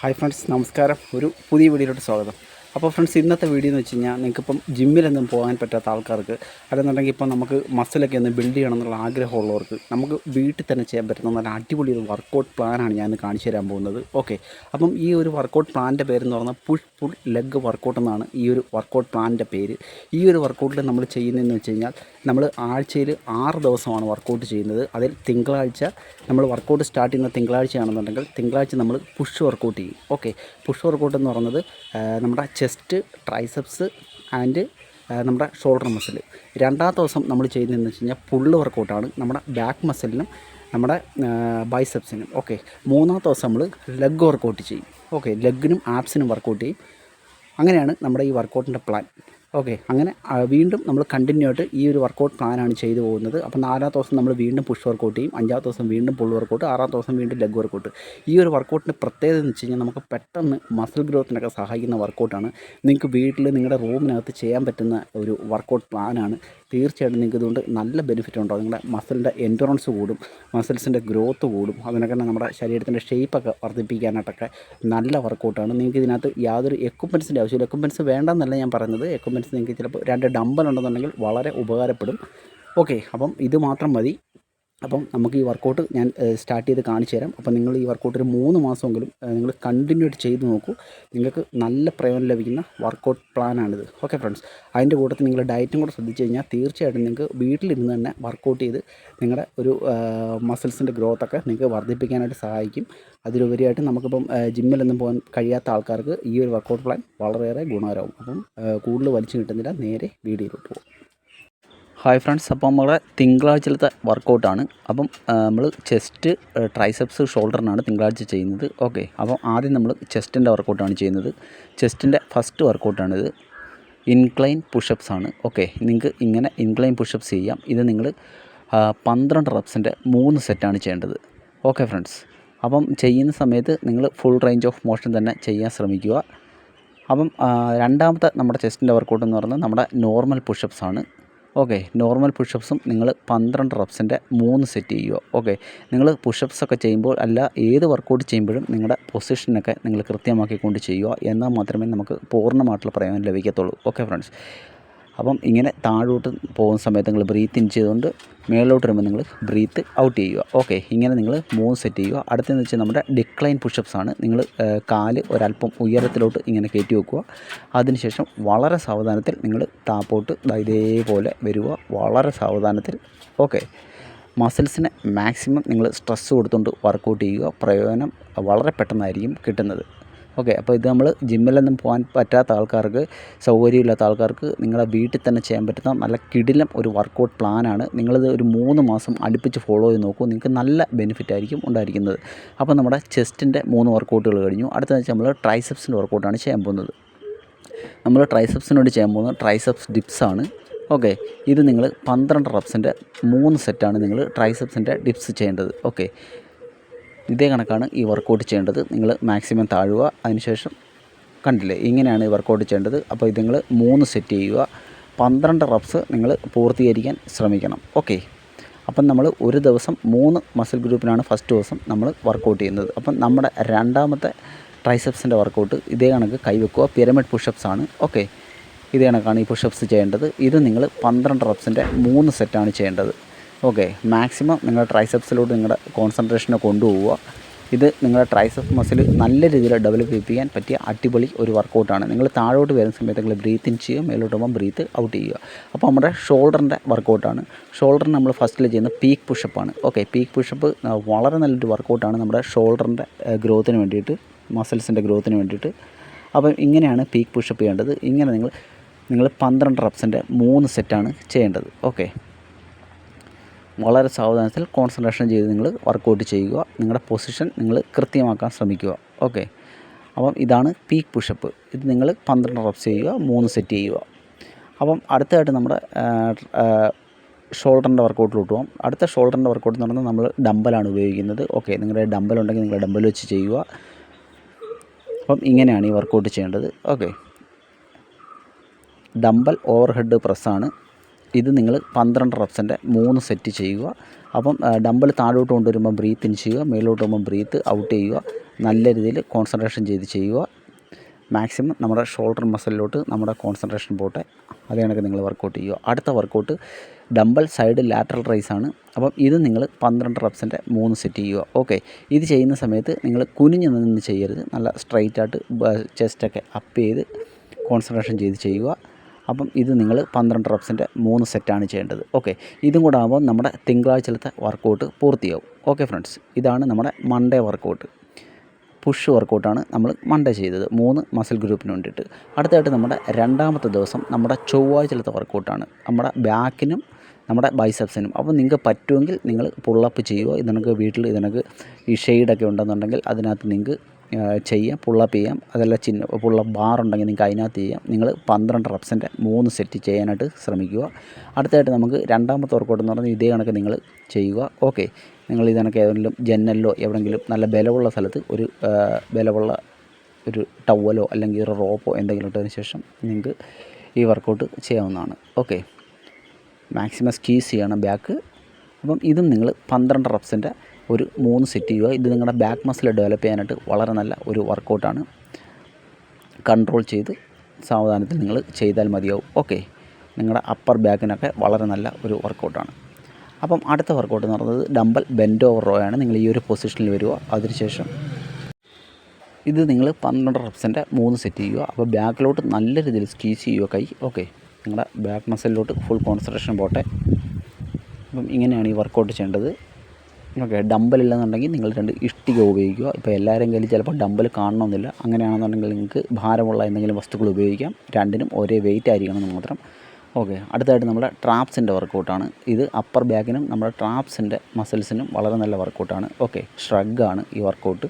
Hi friends നമസ്കാരം. ഒരു പുതിയ വീഡിയോയിലോട്ട് സ്വാഗതം. അപ്പോൾ ഫ്രണ്ട്സ് ഇന്നത്തെ വീഡിയോ എന്ന് വെച്ച് കഴിഞ്ഞാൽ നിങ്ങൾക്കിപ്പം ജിമ്മിലൊന്നും പോകാൻ പറ്റാത്ത ആൾക്കാർക്ക് അല്ലെന്നുണ്ടെങ്കിൽ ഇപ്പം നമുക്ക് മസിലൊക്കെ ഒന്ന് ബിൽഡ് ചെയ്യണം എന്നുള്ള ആഗ്രഹമുള്ളവർക്ക് നമുക്ക് വീട്ടിൽ തന്നെ ചെയ്യാൻ പറ്റുന്ന നല്ല അടിപൊളി ഒരു വർക്കൗട്ട് പ്ലാനാണ് ഞാൻ കാണിച്ചു തരാൻ പോകുന്നത്. ഓക്കെ അപ്പം ഈ ഒരു വർക്കൗട്ട് പ്ലാനിന്റെ പേരെന്ന് പറഞ്ഞാൽ പുഷ് പുൾ ലെഗ് വർക്കൗട്ട് എന്നാണ് ഈ ഒരു വർക്കൗട്ട് പ്ലാനിന്റെ പേര്. ഈ ഒരു വർക്കൗട്ടിൽ നമ്മൾ ചെയ്യുന്നതെന്ന് വെച്ച് കഴിഞ്ഞാൽ നമ്മൾ ആഴ്ചയിൽ ആറ് ദിവസമാണ് വർക്കൗട്ട് ചെയ്യുന്നത്. അതിൽ തിങ്കളാഴ്ച നമ്മൾ വർക്കൗട്ട് സ്റ്റാർട്ട് ചെയ്യുന്ന തിങ്കളാഴ്ചയാണെന്നുണ്ടെങ്കിൽ തിങ്കളാഴ്ച നമ്മൾ പുഷ് വർക്കൗട്ട് ചെയ്യും. ഓക്കെ പുഷ് വർക്കൗട്ട് എന്ന് പറയുന്നത് നമ്മുടെ ചെസ്റ്റ് ട്രൈസെപ്സ് ആൻഡ് നമ്മുടെ ഷോൾഡർ മസിൽ. രണ്ടാമത്തെ ദിവസം നമ്മൾ ചെയ്യുന്നതെന്ന് വെച്ച് കഴിഞ്ഞാൽ പുള്ള് വർക്കൗട്ടാണ്. നമ്മുടെ ബാക്ക് മസിലിനും നമ്മുടെ ബൈസെപ്സിനും. ഓക്കെ. മൂന്നാമത്തെ ദിവസം നമ്മൾ ലെഗ് വർക്കൗട്ട് ചെയ്യും. ഓക്കെ. ലെഗിനും ആപ്സിനും വർക്കൗട്ട് ചെയ്യും. അങ്ങനെയാണ് നമ്മുടെ ഈ വർക്കൗട്ടിന്റെ പ്ലാൻ. ഓക്കെ. അങ്ങനെ വീണ്ടും നമ്മൾ കണ്ടിന്യൂ ആയിട്ട് ഈ ഒരു വർക്കൗട്ട് പ്ലാനാണ് ചെയ്തു പോകുന്നത്. അപ്പോൾ നാലാമത്തെ ദിവസം നമ്മൾ വീണ്ടും പുഷ് വർക്കൗട്ട് ചെയ്യും. അഞ്ചാമത്തെ ദിവസം വീണ്ടും പുൾ വർക്കൗട്ട് ആറാമത്തെ ദിവസം വീണ്ടും ലെഗ് വർക്കൗട്ട് ഈ ഒരു വർക്കൗട്ടിന്റെ പ്രത്യേകത എന്ന് വെച്ച് കഴിഞ്ഞാൽ നമുക്ക് പെട്ടെന്ന് മസിൽ ഗ്രോത്തിനൊക്കെ സഹായിക്കുന്ന വർക്കൗട്ടാണ് നിങ്ങൾക്ക് വീട്ടിൽ നിങ്ങളുടെ റൂമിനകത്ത് ചെയ്യാൻ പറ്റുന്ന ഒരു വർക്കൗട്ട് പ്ലാനാണ് തീർച്ചയായിട്ടും നിങ്ങൾക്ക് ഇതുകൊണ്ട് നല്ല ബെനിഫിറ്റ് ഉണ്ടാവും നിങ്ങളുടെ മസിലിന്റെ എൻഡുറൻസ് കൂടും മസിൽസിന്റെ ഗ്രോത്ത് കൂടും അതിനൊക്കെ നമ്മുടെ ശരീരത്തിന്റെ ഷേപ്പൊക്കെ വർദ്ധിപ്പിക്കാനായിട്ടൊക്കെ നല്ല വർക്കൗട്ടാണ് നിങ്ങൾക്ക് ഇതിനകത്ത് യാതൊരു എക്യുപ്മെൻസിന്റെ ആവശ്യമില്ല. എക്യുപ്മെൻസ് വേണ്ടെന്നല്ല ഞാൻ പറയുന്നത്. എക്യുപ്മെൻസ് നിങ്ങൾക്ക് ചിലപ്പോൾ രണ്ട് ഡമ്പൽ ഉണ്ടെന്നുണ്ടെങ്കിൽ വളരെ ഉപകാരപ്പെടും. ഓക്കെ അപ്പം ഇത് മാത്രം മതി. അപ്പം നമുക്ക് ഈ വർക്കൗട്ട് ഞാൻ സ്റ്റാർട്ട് ചെയ്ത് കാണിച്ചു തരാം. അപ്പം നിങ്ങൾ ഈ വർക്കൗട്ട് ഒരു മൂന്ന് മാസമെങ്കിലും നിങ്ങൾ കണ്ടിന്യൂ ആയിട്ട് ചെയ്ത് നോക്കൂ. നിങ്ങൾക്ക് നല്ല പ്രയോജനം ലഭിക്കുന്ന വർക്കൗട്ട് പ്ലാനാണിത് ഓക്കെ ഫ്രണ്ട്സ് അതിന്റെ കൂട്ടത്തിൽ നിങ്ങൾ ഡയറ്റും കൂടെ ശ്രദ്ധിച്ചു കഴിഞ്ഞാൽ തീർച്ചയായിട്ടും നിങ്ങൾക്ക് വീട്ടിലിരുന്ന് തന്നെ വർക്കൗട്ട് ചെയ്ത് നിങ്ങളുടെ ഒരു മസിൽസിന്റെ ഗ്രോത്തൊക്കെ നിങ്ങൾക്ക് വർദ്ധിപ്പിക്കാനായിട്ട് സഹായിക്കും. അതിലുപരിയായിട്ട് നമുക്കിപ്പം ജിമ്മിലൊന്നും പോകാൻ കഴിയാത്ത ആൾക്കാർക്ക് ഈ ഒരു വർക്കൗട്ട് പ്ലാൻ വളരെയേറെ ഗുണകരമാകും അപ്പം കൂടുതൽ വലിച്ചു കിട്ടുന്നില്ല. നേരെ വീഡിയോയിലോട്ട് പോകും. ഹായ് ഫ്രണ്ട്സ് അപ്പോൾ നമ്മുടെ തിങ്കളാഴ്ചത്തെ വർക്കൗട്ടാണ് അപ്പം നമ്മൾ ചെസ്റ്റ് ട്രൈസെപ്സ് ഷോൾഡറിനാണ് തിങ്കളാഴ്ച ചെയ്യുന്നത്. ഓക്കെ അപ്പം ആദ്യം നമ്മൾ ചെസ്റ്റിന്റെ വർക്കൗട്ടാണ് ചെയ്യുന്നത്. ചെസ്റ്റിന്റെ ഫസ്റ്റ് വർക്കൗട്ടാണിത് ഇൻക്ലൈൻ പുഷപ്സ് ആണ്. ഓക്കെ നിങ്ങൾക്ക് ഇങ്ങനെ ഇൻക്ലൈൻ പുഷപ്സ് ചെയ്യാം. ഇത് നിങ്ങൾ പന്ത്രണ്ട് റെപ്സിന്റെ മൂന്ന് സെറ്റാണ് ചെയ്യേണ്ടത്. ഓക്കെ ഫ്രണ്ട്സ് അപ്പം ചെയ്യുന്ന സമയത്ത് നിങ്ങൾ ഫുൾ റേഞ്ച് ഓഫ് മോഷൻ തന്നെ ചെയ്യാൻ ശ്രമിക്കുക. അപ്പം രണ്ടാമത്തെ നമ്മുടെ ചെസ്റ്റിന്റെ വർക്കൗട്ട് എന്ന് പറയുന്നത് നമ്മുടെ നോർമൽ പുഷപ്സ് ആണ്. ഓക്കെ നോർമൽ പുഷപ്സും നിങ്ങൾ പന്ത്രണ്ട് റെപ്സിന്റെ മൂന്ന് സെറ്റ് ചെയ്യുക. ഓക്കെ നിങ്ങൾ പുഷപ്സൊക്കെ ചെയ്യുമ്പോൾ അല്ല ഏത് വർക്കൗട്ട് ചെയ്യുമ്പോഴും നിങ്ങളുടെ പൊസിഷനൊക്കെ നിങ്ങൾ കൃത്യമാക്കിക്കൊണ്ട് ചെയ്യുക. എന്നാൽ മാത്രമേ നമുക്ക് പൂർണമായിട്ടുള്ള പ്രയോജനം ലഭിക്കത്തുള്ളൂ. Okay friends. അപ്പം ഇങ്ങനെ താഴോട്ട് പോകുന്ന സമയത്ത് നിങ്ങൾ ബ്രീത്ത് ഇൻ ചെയ്തുകൊണ്ട് മേളിലോട്ട് വരുമ്പോൾ നിങ്ങൾ ബ്രീത്ത് ഔട്ട് ചെയ്യുക. ഓക്കെ ഇങ്ങനെ നിങ്ങൾ മൂന്ന് സെറ്റ് ചെയ്യുക. അടുത്തെന്ന് വെച്ചാൽ നമ്മുടെ ഡിക്ലൈൻ പുഷപ്സ് ആണ്. നിങ്ങൾ കാൽ ഒരല്പം ഉയരത്തിലോട്ട് ഇങ്ങനെ കയറ്റി വെക്കുക. അതിനുശേഷം വളരെ സാവധാനത്തിൽ നിങ്ങൾ താപ്പോട്ട് ഇതേപോലെ വരിക. വളരെ സാവധാനത്തിൽ. ഓക്കെ മസിൽസിന് മാക്സിമം നിങ്ങൾ സ്ട്രെസ് കൊടുത്തുകൊണ്ട് വർക്കൗട്ട് ചെയ്യുക. പ്രയോജനം വളരെ പെട്ടെന്നായിരിക്കും കിട്ടുന്നത്. ഓക്കെ അപ്പോൾ ഇത് നമ്മൾ ജിമ്മിലൊന്നും പോകാൻ പറ്റാത്ത ആൾക്കാർക്ക് സൗകര്യമില്ലാത്ത ആൾക്കാർക്ക് നിങ്ങളെ വീട്ടിൽ തന്നെ ചെയ്യാൻ പറ്റുന്ന നല്ല കിടിലം ഒരു വർക്കൗട്ട് പ്ലാനാണ് നിങ്ങളിത് ഒരു മൂന്ന് മാസം അടുപ്പിച്ച് ഫോളോ ചെയ്ത് നോക്കൂ. നിങ്ങൾക്ക് നല്ല ബെനിഫിറ്റ് ആയിരിക്കും ഉണ്ടായിരിക്കുന്നത്. അപ്പോൾ നമ്മുടെ ചെസ്റ്റിന്റെ മൂന്ന് വർക്കൗട്ടുകൾ കഴിഞ്ഞു. അടുത്തത് വെച്ചാൽ നമ്മൾ ട്രൈസെപ്സിന്റെ വർക്കൗട്ടാണ് ചെയ്യാൻ പോകുന്നത്. നമ്മൾ ട്രൈസെപ്സിനോട് ചെയ്യാൻ പോകുന്നത് ട്രൈസെപ്സ് ഡിപ്സ് ആണ്. ഓക്കെ ഇത് നിങ്ങൾ പന്ത്രണ്ട് റബ്സിന്റെ മൂന്ന് സെറ്റാണ് നിങ്ങൾ ട്രൈസെപ്സിന്റെ ഡിപ്സ് ചെയ്യേണ്ടത്. ഓക്കെ ഇതേ കണക്കാണ് ഈ വർക്കൗട്ട് ചെയ്യേണ്ടത്. നിങ്ങൾ മാക്സിമം താഴുക അതിനുശേഷം കണ്ടില്ലേ ഇങ്ങനെയാണ് ഈ വർക്കൗട്ട് ചെയ്യേണ്ടത്. അപ്പോൾ ഇത് നിങ്ങൾ മൂന്ന് സെറ്റ് ചെയ്യുക. പന്ത്രണ്ട് റബ്സ് നിങ്ങൾ പൂർത്തീകരിക്കാൻ ശ്രമിക്കണം. ഓക്കെ അപ്പം നമ്മൾ ഒരു ദിവസം മൂന്ന് മസിൽ ഗ്രൂപ്പിനാണ് ഫസ്റ്റ് ദിവസം നമ്മൾ വർക്കൗട്ട് ചെയ്യുന്നത്. അപ്പം നമ്മുടെ രണ്ടാമത്തെ ട്രൈസെപ്സിന്റെ വർക്കൗട്ട് ഇതേ കണക്ക് കൈവെക്കുക. പിരമിഡ് പുഷപ്സ് ആണ്. ഓക്കെ ഇതേ കണക്കാണ് ഈ പുഷപ്സ് ചെയ്യേണ്ടത്. ഇത് നിങ്ങൾ പന്ത്രണ്ട് റബ്സിന്റെ മൂന്ന് സെറ്റാണ് ചെയ്യേണ്ടത്. ഓക്കെ മാക്സിമം നിങ്ങളുടെ ട്രൈസെപ്സിലോട്ട് നിങ്ങളുടെ കോൺസെൻട്രേഷനെ കൊണ്ടുപോവുക. ഇത് നിങ്ങളുടെ ട്രൈസെപ്സ് മസിൽ നല്ല രീതിയിൽ ഡെവലപ്പ് ചെയ്യാൻ പറ്റിയ അടിപൊളി ഒരു വർക്കൗട്ടാണ് നിങ്ങൾ താഴോട്ട് വരുന്ന സമയത്ത് നിങ്ങൾ ബ്രീത്ത് ഇൻ ചെയ്യുക മേലോട്ട് പോകുമ്പോൾ ബ്രീത്ത് ഔട്ട് ചെയ്യുക. അപ്പോൾ നമ്മുടെ ഷോൾഡറിന്റെ വർക്കൗട്ടാണ് ഷോൾഡറിന് നമ്മൾ ഫസ്റ്റിൽ ചെയ്യുന്ന പീക്ക് പുഷപ്പാണ് ഓക്കെ പീക്ക് പുഷപ്പ് വളരെ നല്ലൊരു വർക്കൗട്ടാണ് നമ്മുടെ ഷോൾഡറിന്റെ ഗ്രോത്തിന് വേണ്ടിയിട്ട് മസിൽസിന്റെ ഗ്രോത്തിന് വേണ്ടിയിട്ട്. അപ്പം ഇങ്ങനെയാണ് പീക്ക് പുഷപ്പ് ചെയ്യേണ്ടത്. ഇങ്ങനെ നിങ്ങൾ നിങ്ങൾ പന്ത്രണ്ട് റബ്സിന്റെ മൂന്ന് സെറ്റാണ് ചെയ്യേണ്ടത്. ഓക്കെ. വളരെ സാവധാനത്തിൽ കോൺസെൻട്രേഷൻ ചെയ്ത് നിങ്ങൾ വർക്കൗട്ട് ചെയ്യുക. നിങ്ങളുടെ പൊസിഷൻ നിങ്ങൾ കൃത്യമാക്കാൻ ശ്രമിക്കുക. ഓക്കെ അപ്പം ഇതാണ് പീക്ക് പുഷപ്പ് ഇത് നിങ്ങൾ പന്ത്രണ്ട് റബ്സ് ചെയ്യുക മൂന്ന് സെറ്റ് ചെയ്യുക. അപ്പം അടുത്തതായിട്ട് നമ്മുടെ ഷോൾഡറിന്റെ വർക്കൗട്ടിലോട്ട് പോകാം അടുത്ത ഷോൾഡറിന്റെ വർക്കൗട്ട് എന്ന് പറഞ്ഞാൽ നമ്മൾ ഡമ്പലാണ് ഉപയോഗിക്കുന്നത്. ഓക്കെ നിങ്ങളുടെ ഡമ്പൽ ഉണ്ടെങ്കിൽ നിങ്ങൾ ഡമ്പൽ വെച്ച് ചെയ്യുക. അപ്പം ഇങ്ങനെയാണ് ഈ വർക്കൗട്ട് ചെയ്യേണ്ടത്. ഓക്കെ ഡമ്പൽ ഓവർ ഹെഡ് പ്രസ്സാണ് ഇത് നിങ്ങൾ പന്ത്രണ്ട് റെപ്സിന്റെ മൂന്ന് സെറ്റ് ചെയ്യുക. അപ്പം ഡമ്പിൾ താഴോട്ട് കൊണ്ടുവരുമ്പോൾ ബ്രീത്ത് ഇൻ ചെയ്യുക മേലോട്ട് പോകുമ്പോൾ ബ്രീത്ത് ഔട്ട് ചെയ്യുക. നല്ല രീതിയിൽ കോൺസെൻട്രേഷൻ ചെയ്ത് ചെയ്യുക. മാക്സിമം നമ്മുടെ ഷോൾഡർ മസിലിലോട്ട് നമ്മുടെ കോൺസെൻട്രേഷൻ പോട്ടെ. അത് കണക്ക് നിങ്ങൾ വർക്കൗട്ട് ചെയ്യുക. അടുത്ത workout dumbbell side lateral raise ആണ്. അപ്പം ഇത് നിങ്ങൾ പന്ത്രണ്ട് റെപ്സിന്റെ മൂന്ന് സെറ്റ് ചെയ്യുക. ഓക്കെ ഇത് ചെയ്യുന്ന സമയത്ത് നിങ്ങൾ കുനിഞ്ഞ് നിന്ന് ചെയ്യരുത്. നല്ല സ്ട്രൈറ്റ് ആയിട്ട് ചെസ്റ്റൊക്കെ അപ്പ് ചെയ്ത് കോൺസെൻട്രേഷൻ ചെയ്ത് ചെയ്യുക. അപ്പം ഇത് നിങ്ങൾ പന്ത്രണ്ട് റെപ്സിന്റെ മൂന്ന് സെറ്റാണ് ചെയ്യേണ്ടത്. ഓക്കെ. ഇതും കൂടെ ആകുമ്പോൾ നമ്മുടെ തിങ്കളാഴ്ചത്തെ വർക്കൗട്ട് പൂർത്തിയാവും. Okay friends. ഇതാണ് നമ്മുടെ മൺഡേ വർക്കൗട്ട്. പുഷ് വർക്കൗട്ടാണ് നമ്മൾ മൺഡേ ചെയ്തത്. മൂന്ന് മസിൽ ഗ്രൂപ്പിന് വേണ്ടിയിട്ട്. അടുത്തായിട്ട് നമ്മുടെ രണ്ടാമത്തെ ദിവസം നമ്മുടെ ചൊവ്വാഴ്ചയിലത്തെ വർക്കൗട്ടാണ്. നമ്മുടെ ബാക്കിനും നമ്മുടെ ബൈസെപ്സിനും. അപ്പോൾ നിങ്ങൾക്ക് പറ്റുമെങ്കിൽ നിങ്ങൾ പുള്ളപ്പ് ചെയ്യുക. ഇതിനൊക്കെ വീട്ടിൽ ഇതിനൊക്കെ ഈ ഷെയ്ഡൊക്കെ ഉണ്ടെന്നുണ്ടെങ്കിൽ അതിനകത്ത് നിങ്ങൾക്ക് ചെയ്യാം പുള്ളപ്പ് ചെയ്യാം. അതല്ല ചിന്ന പുള്ളപ്പ് ബാർ ഉണ്ടെങ്കിൽ നിങ്ങൾക്ക് അതിനകത്ത് ചെയ്യാം. നിങ്ങൾ പന്ത്രണ്ട് റെപ്സിന്റെ മൂന്ന് സെറ്റ് ചെയ്യാനായിട്ട് ശ്രമിക്കുക. അടുത്തായിട്ട് നമുക്ക് രണ്ടാമത്തെ വർക്കൗട്ട് എന്ന് പറഞ്ഞാൽ ഇതേ കണക്ക് നിങ്ങൾ ചെയ്യുക. ഓക്കെ നിങ്ങൾ ഇത് കണക്ക് ഏതെങ്കിലും ജനലിലോ എവിടെയെങ്കിലും നല്ല ബലമുള്ള സ്ഥലത്ത് ഒരു ബലമുള്ള ഒരു ടവലോ അല്ലെങ്കിൽ ഒരു റോപ്പോ എന്തെങ്കിലും ഇട്ടതിന് ശേഷം നിങ്ങൾക്ക് ഈ വർക്കൗട്ട് ചെയ്യാവുന്നതാണ്. ഓക്കെ മാക്സിമം സ്കീസ് ചെയ്യണം ബാക്ക് അപ്പം ഇതും നിങ്ങൾ പന്ത്രണ്ട് റെപ്സിന്റെ ഒരു മൂന്ന് സെറ്റ് ചെയ്യുക. ഇത് നിങ്ങളുടെ ബാക്ക് മസിൽ ഡെവലപ്പ് ചെയ്യാനായിട്ട് വളരെ നല്ല ഒരു വർക്കൗട്ടാണ് കൺട്രോൾ ചെയ്ത് സാവധാനത്തിൽ നിങ്ങൾ ചെയ്താൽ മതിയാവും. ഓക്കെ നിങ്ങളുടെ അപ്പർ ബാക്കിനൊക്കെ വളരെ നല്ല ഒരു വർക്കൗട്ടാണ് അപ്പം അടുത്ത വർക്കൗട്ട് എന്ന് പറയുന്നത് ഡമ്പൽ ബെൻഡ് ഓവർ റോ ആണ്. നിങ്ങൾ ഈ ഒരു പൊസിഷനിൽ വരിക. അതിനുശേഷം ഇത് നിങ്ങൾ പന്ത്രണ്ട് റെപ്സിന്റെ മൂന്ന് സെറ്റ് ചെയ്യുക. അപ്പോൾ ബാക്കിലോട്ട് നല്ല രീതിയിൽ സ്കീസ് ചെയ്യുക കൈ. ഓക്കെ നിങ്ങളുടെ ബാക്ക് മസിലിലോട്ട് ഫുൾ കോൺസെൻട്രേഷൻ പോട്ടെ. അപ്പം ഇങ്ങനെയാണ് ഈ വർക്കൗട്ട് ചെയ്യേണ്ടത്. ഓക്കെ ഡമ്പൽ ഇല്ലെന്നുണ്ടെങ്കിൽ നിങ്ങൾ രണ്ട് ഇഷ്ടിക ഉപയോഗിക്കുക. ഇപ്പോൾ എല്ലാവരും കയ്യിൽ ചിലപ്പോൾ ഡമ്പൽ കാണണമെന്നില്ല. അങ്ങനെയാണെന്നുണ്ടെങ്കിൽ നിങ്ങൾക്ക് ഭാരമുള്ള എന്തെങ്കിലും വസ്തുക്കൾ ഉപയോഗിക്കാം. രണ്ടിനും ഒരേ വെയിറ്റ് ആയിരിക്കണം എന്ന് മാത്രം. ഓക്കെ അടുത്തായിട്ട് നമ്മുടെ ട്രാപ്സിന്റെ വർക്കൗട്ടാണ് ഇത് അപ്പർ ബാക്കിനും നമ്മുടെ ട്രാപ്സിന്റെ മസിൽസിനും വളരെ നല്ല വർക്കൗട്ടാണ് ഓക്കെ ഷ്രഗാണ് ഈ വർക്കൗട്ട്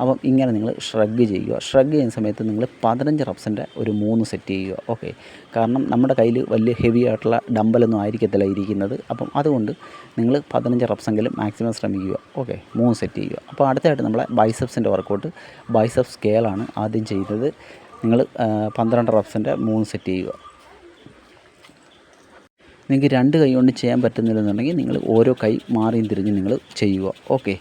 അപ്പം ഇങ്ങനെ നിങ്ങൾ ഷ്രഗ് ചെയ്യുക. ഷ്രഗ് ചെയ്യുന്ന സമയത്ത് നിങ്ങൾ പതിനഞ്ച് റപ്സിന്റെ ഒരു മൂന്ന് സെറ്റ് ചെയ്യുക. ഓക്കെ കാരണം നമ്മുടെ കയ്യിൽ വലിയ ഹെവി ആയിട്ടുള്ള ഡമ്പലൊന്നും ആയിരിക്കത്തില്ല ഇരിക്കുന്നത്. അപ്പം അതുകൊണ്ട് നിങ്ങൾ പതിനഞ്ച് റപ്സെങ്കിലും മാക്സിമം ശ്രമിക്കുക. ഓക്കെ മൂന്ന് സെറ്റ് ചെയ്യുക. അപ്പോൾ അടുത്തായിട്ട് നമ്മളെ ബൈസെപ്സിന്റെ വർക്കൗട്ട് ബൈസെപ്സ് സ്കെയിലാണ് ആദ്യം ചെയ്തത്. നിങ്ങൾ പന്ത്രണ്ട് റപ്സിന്റെ മൂന്ന് സെറ്റ് ചെയ്യുക. നിങ്ങൾക്ക് രണ്ട് കൈ കൊണ്ട് ചെയ്യാൻ പറ്റുന്നില്ലെന്നുണ്ടെങ്കിൽ നിങ്ങൾ ഓരോ കൈ മാറിയും തിരിഞ്ഞ് നിങ്ങൾ ചെയ്യുക. ഓക്കെ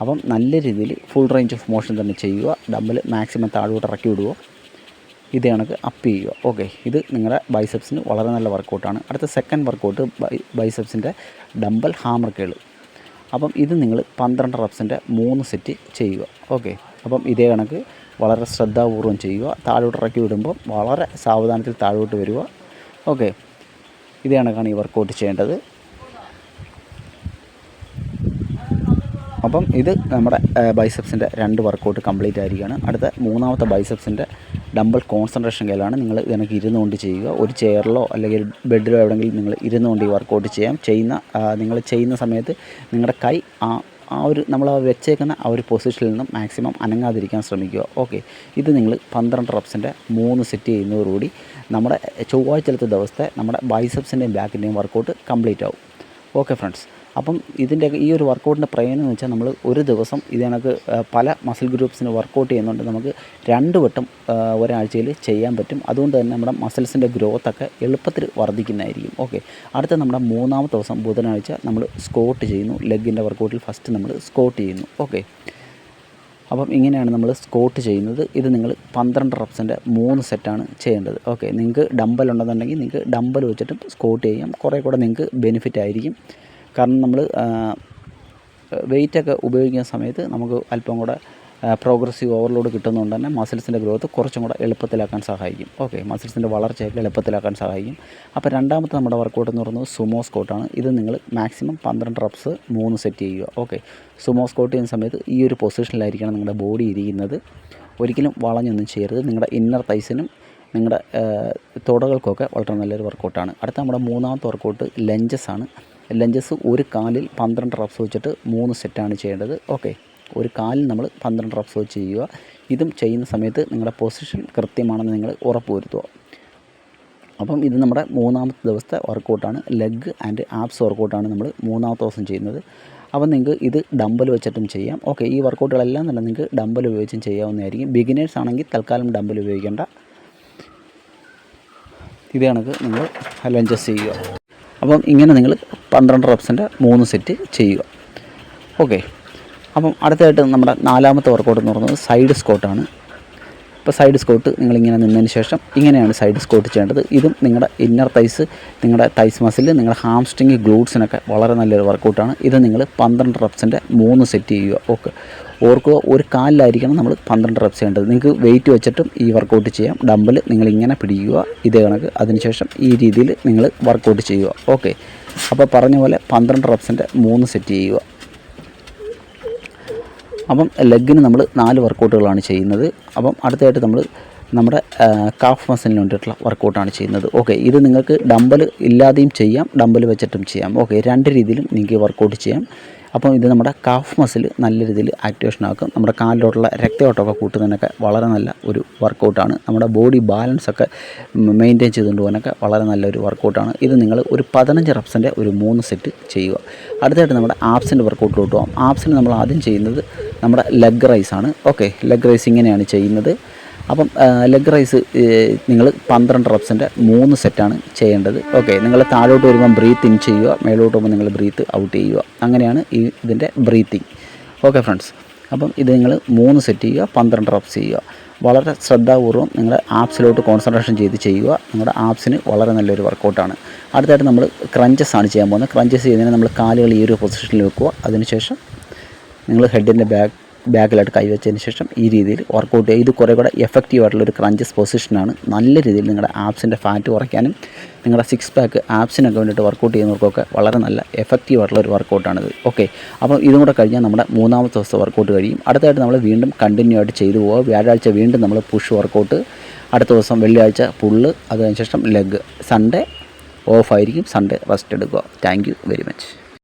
അപ്പം നല്ല രീതിയിൽ ഫുൾ റേഞ്ച് ഓഫ് മോഷൻ തന്നെ ചെയ്യുക. ഡബിൾ മാക്സിമം താഴോട്ട് ഇറക്കി വിടുക. ഇത് കണക്ക് അപ്പ് ചെയ്യുക. ഓക്കെ ഇത് നിങ്ങളുടെ ബൈസെപ്സിന് വളരെ നല്ല വർക്കൗട്ടാണ് അടുത്ത സെക്കൻഡ് വർക്കൗട്ട് ബൈ ബൈസെപ്സിന്റെ ഡമ്പൽ ഹാമർ കേൾ അപ്പം ഇത് നിങ്ങൾ പന്ത്രണ്ട് റപ്സിന്റെ മൂന്ന് സെറ്റ് ചെയ്യുക. ഓക്കെ അപ്പം ഇതേ കണക്ക് വളരെ ശ്രദ്ധാപൂർവം ചെയ്യുക. താഴോട്ട് ഇറക്കി വിടുമ്പോൾ വളരെ സാവധാനത്തിൽ താഴോട്ട് വരിക. ഓക്കെ ഇതേ കണക്കാണ് ഈ വർക്കൗട്ട് ചെയ്യേണ്ടത്. അപ്പം ഇത് നമ്മുടെ ബൈസെപ്സിന്റെ രണ്ട് വർക്കൗട്ട് കംപ്ലീറ്റ് ആയിരിക്കുകയാണ് അടുത്ത മൂന്നാമത്തെ ബൈസെപ്സിന്റെ ഡബിൾ കോൺസെൻട്രേഷൻ കയ്യിലാണ് നിങ്ങൾ ഇതിനൊക്കെ ഇരുന്നുകൊണ്ട് ചെയ്യുക. ഒരു ചെയറിലോ അല്ലെങ്കിൽ ബെഡിലോ എവിടെയെങ്കിലും നിങ്ങൾ ഇരുന്നുകൊണ്ട് ഈ വർക്കൗട്ട് ചെയ്യാം. ചെയ്യുന്ന നിങ്ങൾ ചെയ്യുന്ന സമയത്ത് നിങ്ങളുടെ കൈ ആ ആ ഒരു നമ്മൾ വെച്ചേക്കുന്ന ആ ഒരു പൊസിഷനിൽ നിന്നും മാക്സിമം അനങ്ങാതിരിക്കാൻ ശ്രമിക്കുക. ഓക്കെ. ഇത് നിങ്ങൾ പന്ത്രണ്ട് റപ്സിന്റെ മൂന്ന് സെറ്റ് ചെയ്യുന്നതോടുകൂടി നമ്മുടെ ചൊവ്വാഴ്ചത്തെ ദിവസത്തെ നമ്മുടെ ബൈസെപ്സിന്റെയും ബാക്കിന്റെയും വർക്കൗട്ട് കംപ്ലീറ്റ് ആവും. Okay friends. അപ്പം ഇതിന്റെ ഈ ഒരു വർക്കൗട്ടിന്റെ പ്രയോജനം എന്ന് വെച്ചാൽ നമ്മൾ ഒരു ദിവസം ഇത് കണക്ക് പല മസിൽ ഗ്രൂപ്പ്സിന് വർക്കൗട്ട് ചെയ്യുന്നുണ്ട്. നമുക്ക് രണ്ട് വട്ടം ഒരാഴ്ചയിൽ ചെയ്യാൻ പറ്റും. അതുകൊണ്ട് തന്നെ നമ്മുടെ മസിൽസിന്റെ ഗ്രോത്തൊക്കെ എളുപ്പത്തിൽ വർദ്ധിക്കുന്നതായിരിക്കും. ഓക്കെ. അടുത്ത നമ്മുടെ മൂന്നാമത്തെ ദിവസം ബുധനാഴ്ച നമ്മൾ സ്കോട്ട് ചെയ്യുന്നു. ലെഗിന്റെ വർക്കൗട്ടിൽ ഫസ്റ്റ് നമ്മൾ സ്കോട്ട് ചെയ്യുന്നു. ഓക്കെ. അപ്പം ഇങ്ങനെയാണ് നമ്മൾ സ്കോട്ട് ചെയ്യുന്നത്. ഇത് നിങ്ങൾ പന്ത്രണ്ട് റപ്സിന്റെ മൂന്ന് സെറ്റാണ് ചെയ്യേണ്ടത്. ഓക്കെ. നിങ്ങൾക്ക് ഡമ്പൽ ഉണ്ടെന്നുണ്ടെങ്കിൽ നിങ്ങൾക്ക് ഡമ്പൽ വെച്ചിട്ട് സ്കോട്ട് ചെയ്യാം. കുറേ കൂടെ നിങ്ങൾക്ക് ബെനിഫിറ്റ് ആയിരിക്കും കാരണം നമ്മൾ വെയിറ്റൊക്കെ ഉപയോഗിക്കുന്ന സമയത്ത് നമുക്ക് അല്പം കൂടെ പ്രോഗ്രസീവ് ഓവർലോഡ് കിട്ടുന്നതുകൊണ്ട് തന്നെ മസിൽസിന്റെ ഗ്രോത്ത് കുറച്ചും കൂടെ എളുപ്പത്തിലാക്കാൻ സഹായിക്കും. ഓക്കെ മസിൽസിന്റെ വളർച്ചയൊക്കെ എളുപ്പത്തിലാക്കാൻ സഹായിക്കും. അപ്പോൾ രണ്ടാമത്തെ നമ്മുടെ വർക്കൗട്ട് എന്ന് പറയുന്നത് സുമോ സ്കോട്ടാണ് ഇത് നിങ്ങൾ മാക്സിമം പന്ത്രണ്ട് റപ്സ് മൂന്ന് സെറ്റ് ചെയ്യുക. ഓക്കെ സുമോ സ്കോട്ട് ചെയ്യുന്ന സമയത്ത് ഈ ഒരു പൊസിഷനിലായിരിക്കണം നിങ്ങളുടെ ബോഡി ഇരിക്കുന്നത്. ഒരിക്കലും വളഞ്ഞൊന്നും ചെയ്യരുത്. നിങ്ങളുടെ ഇന്നർ തൈസിനും നിങ്ങളുടെ തുടകൾക്കൊക്കെ വളരെ നല്ലൊരു വർക്കൗട്ടാണ് അടുത്ത നമ്മുടെ മൂന്നാമത്തെ വർക്കൗട്ട് ലഞ്ചസ് ആണ്. ലഞ്ചസ് ഒരു കാലിൽ പന്ത്രണ്ട് റപ്സ് വെച്ചിട്ട് മൂന്ന് സെറ്റാണ് ചെയ്യേണ്ടത്. ഓക്കെ ഒരു കാലിൽ നമ്മൾ പന്ത്രണ്ട് റപ്സ് വെച്ച് ചെയ്യുക. ഇതും ചെയ്യുന്ന സമയത്ത് നിങ്ങളുടെ പൊസിഷൻ കൃത്യമാണെന്ന് നിങ്ങൾ ഉറപ്പ് വരുത്തുക അപ്പം ഇത് നമ്മുടെ മൂന്നാമത്തെ ദിവസത്തെ വർക്കൗട്ടാണ് ലെഗ് ആൻഡ് ആപ്സ് വർക്കൗട്ടാണ് നമ്മൾ മൂന്നാമത്തെ ദിവസം ചെയ്യുന്നത്. അപ്പം നിങ്ങൾക്ക് ഇത് ഡമ്പൽ വെച്ചിട്ടും ചെയ്യാം. ഓക്കെ ഈ വർക്കൗട്ടുകളെല്ലാം തന്നെ നിങ്ങൾക്ക് ഡമ്പൽ ഉപയോഗിച്ചും ചെയ്യാവുന്നതായിരിക്കും. ബിഗിനേഴ്സ് ആണെങ്കിൽ തൽക്കാലം ഡമ്പൽ ഉപയോഗിക്കേണ്ട. ഇത് കണക്ക് നിങ്ങൾ ലഞ്ചസ് ചെയ്യുക. അപ്പം ഇങ്ങനെ നിങ്ങൾ പന്ത്രണ്ട് റെപ്സിന്റെ മൂന്ന് സെറ്റ് ചെയ്യുക. ഓക്കെ. അപ്പം അടുത്തതായിട്ട് നമ്മുടെ നാലാമത്തെ വർക്കൗട്ട് എന്ന് പറയുന്നത് സൈഡ് സ്കോട്ടാണ് ഇപ്പോൾ സൈഡ് സ്കോട്ട് നിങ്ങളിങ്ങനെ നിന്നതിന് ശേഷം ഇങ്ങനെയാണ് സൈഡ് സ്കോട്ട് ചെയ്യേണ്ടത്. ഇതും നിങ്ങളുടെ ഇന്നർ തൈസ് നിങ്ങളുടെ തൈസ് മസിൽ നിങ്ങളുടെ ഹാംസ്ട്രിങ് ഗ്ലൂട്ട്സിനൊക്കെ വളരെ നല്ലൊരു വർക്കൗട്ടാണ് ഇത് നിങ്ങൾ പന്ത്രണ്ട് റെപ്സിന്റെ മൂന്ന് സെറ്റ് ചെയ്യുക. ഓക്കെ. ഓർക്കുക ഒരു കാലിലായിരിക്കണം നമ്മൾ പന്ത്രണ്ട് റെപ്സ് ചെയ്യേണ്ടത്. നിങ്ങൾക്ക് വെയിറ്റ് വെച്ചിട്ടും ഈ വർക്കൗട്ട് ചെയ്യാം. ഡമ്പിൽ നിങ്ങൾ ഇങ്ങനെ പിടിക്കുക. ഇതേ കണക്ക്. അതിനുശേഷം ഈ രീതിയിൽ നിങ്ങൾ വർക്കൗട്ട് ചെയ്യുക. ഓക്കെ. അപ്പോൾ പറഞ്ഞ പോലെ പന്ത്രണ്ട് റെപ്സിന്റെ മൂന്ന് സെറ്റ് ചെയ്യുക. അപ്പം ലെഗിന് നമ്മൾ നാല് വർക്കൗട്ടുകളാണ് ചെയ്യുന്നത്. അപ്പം അടുത്തതായിട്ട് നമ്മൾ നമ്മുടെ കാഫ് മസിലിന് വേണ്ടിയിട്ടുള്ള വർക്കൗട്ടാണ് ചെയ്യുന്നത്. ഓക്കെ ഇത് നിങ്ങൾക്ക് ഡമ്പൽ ഇല്ലാതെയും ചെയ്യാം ഡമ്പൽ വെച്ചിട്ടും ചെയ്യാം. ഓക്കെ രണ്ട് രീതിയിലും നിങ്ങൾക്ക് വർക്കൗട്ട് ചെയ്യാം. അപ്പം ഇത് നമ്മുടെ കാഫ് മസിൽ നല്ല രീതിയിൽ ആക്ടിവേഷൻ ആക്കും. നമ്മുടെ കാലിലോട്ടുള്ള രക്തയോട്ടമൊക്കെ കൂട്ടുന്നതിനൊക്കെ വളരെ നല്ല ഒരു വർക്കൗട്ടാണ് നമ്മുടെ ബോഡി ബാലൻസ് ഒക്കെ മെയിന്റെയിൻ ചെയ്തുകൊണ്ട് പോകാനൊക്കെ വളരെ നല്ലൊരു വർക്കൗട്ടാണ് ഇത് നിങ്ങൾ ഒരു പതിനഞ്ച് റെപ്സിന്റെ ഒരു മൂന്ന് സെറ്റ് ചെയ്യുക. അടുത്തായിട്ട് നമ്മുടെ ആപ്സിന്റെ വർക്കൗട്ടിലോട്ട് പോകാം ആപ്സിന് നമ്മൾ ആദ്യം ചെയ്യുന്നത് നമ്മുടെ ലെഗ് റൈസ് ആണ്. ഓക്കെ ലെഗ് റൈസ് ഇങ്ങനെയാണ് ചെയ്യുന്നത്. അപ്പം ലെഗ് റൈസ് നിങ്ങൾ പന്ത്രണ്ട് റബ്സിന്റെ മൂന്ന് സെറ്റാണ് ചെയ്യേണ്ടത്. ഓക്കെ നിങ്ങൾ താഴോട്ട് വരുമ്പം ബ്രീത്ത് ഇൻ ചെയ്യുക മേലോട്ട് വരുമ്പോൾ നിങ്ങൾ ബ്രീത്ത് ഔട്ട് ചെയ്യുക. അങ്ങനെയാണ് ഈ ഇതിന്റെ ബ്രീത്തിങ് ഓക്കെ ഫ്രണ്ട്സ് അപ്പം ഇത് നിങ്ങൾ മൂന്ന് സെറ്റ് ചെയ്യുക പന്ത്രണ്ട് റബ്സ് ചെയ്യുക. വളരെ ശ്രദ്ധാപൂർവം നിങ്ങൾ ആപ്സിലോട്ട് കോൺസെൻട്രേഷൻ ചെയ്ത് ചെയ്യുക. നിങ്ങളുടെ ആപ്സിന് വളരെ നല്ലൊരു വർക്കൗട്ടാണ് അടുത്തായിട്ട് നമ്മൾ ക്രഞ്ചസ് ആണ് ചെയ്യാൻ പോകുന്നത്. ക്രഞ്ചസ് ചെയ്യുന്നതിന് നമ്മൾ കാലുകൾ ഈ ഒരു പൊസിഷനിൽ വെക്കുക. അതിനുശേഷം നിങ്ങൾ ഹെഡിന്റെ ബാക്ക് ബാക്കിലായിട്ട് കൈവച്ചതിന് ശേഷം ഈ രീതിയിൽ വർക്കൗട്ട് ചെയ്യുക. ഇത് കുറേ കൂടെ എഫക്റ്റീവ് ആയിട്ടുള്ള ഒരു ക്രഞ്ചസ് പൊസിഷനാണ് നല്ല രീതിയിൽ നിങ്ങളുടെ ആപ്സിന്റെ ഫാറ്റ് കുറയ്ക്കാനും നിങ്ങളുടെ സിക്സ് പാക്ക് ആപ്സിനൊക്കെ വേണ്ടിയിട്ട് വർക്കൗട്ട് ചെയ്യുന്നവർക്കൊക്കെ വളരെ നല്ല എഫക്റ്റീവ് ആയിട്ടുള്ള ഒരു വർക്കൗട്ടാണിത് ഓക്കെ അപ്പോൾ ഇതും കൂടെ കഴിഞ്ഞാൽ നമ്മുടെ മൂന്നാമത്തെ ദിവസത്തെ വർക്കൗട്ട് കഴിയും. അടുത്തായിട്ട് നമ്മൾ വീണ്ടും കണ്ടിന്യൂ ആയിട്ട് ചെയ്തു പോവുക. വ്യാഴാഴ്ച വീണ്ടും നമ്മൾ പുഷ് വർക്കൗട്ട് അടുത്ത ദിവസം വെള്ളിയാഴ്ച പുള്ള് അതിനുശേഷം ലെഗ് സൺഡേ ഓഫ് ആയിരിക്കും. സൺഡേ റെസ്റ്റ് എടുക്കുക. Thank you very much